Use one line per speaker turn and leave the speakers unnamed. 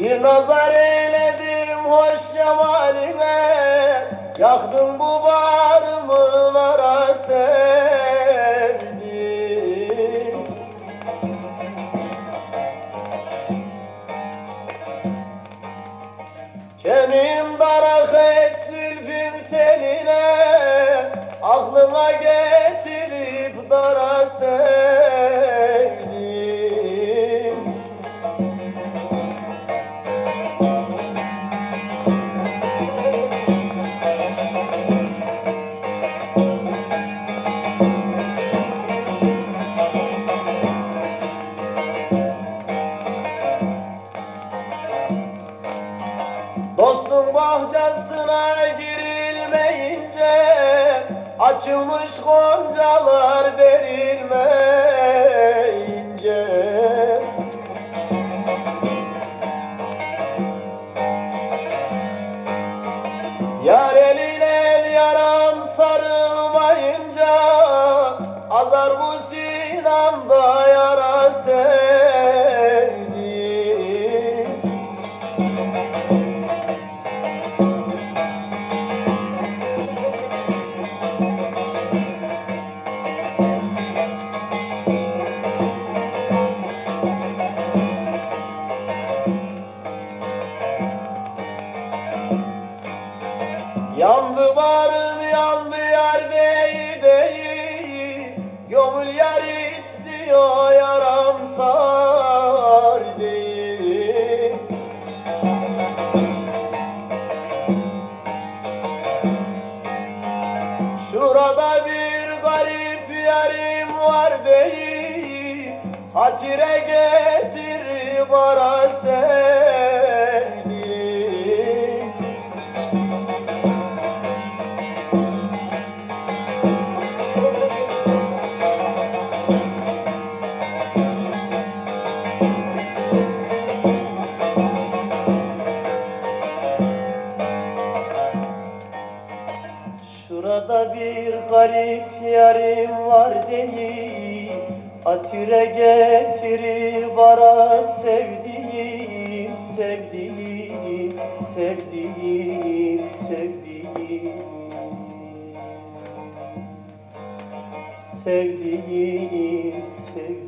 Bir nazar eyledim hoş cemaline Yaktın bu bağrımı nara sevdim. Kemiğim darak et zülfün teline Aklıma getirip bahçesine girilmeyince Açılmış goncalar derilmeyince. Yar eline el yaram sarılmayınca Azar bu sinamda Yandı barım yandı yar değil değil. Gönül yar istiyor yaram sar değil. Şurada bir garip yarim var değil. Hatire getir bana sevdim Şurada bir garip yarim var değil Atüre getirir bara sevdiğim, sevdiğim, sevdiğim, sevdiğim. Sevdiğim, sevdiğim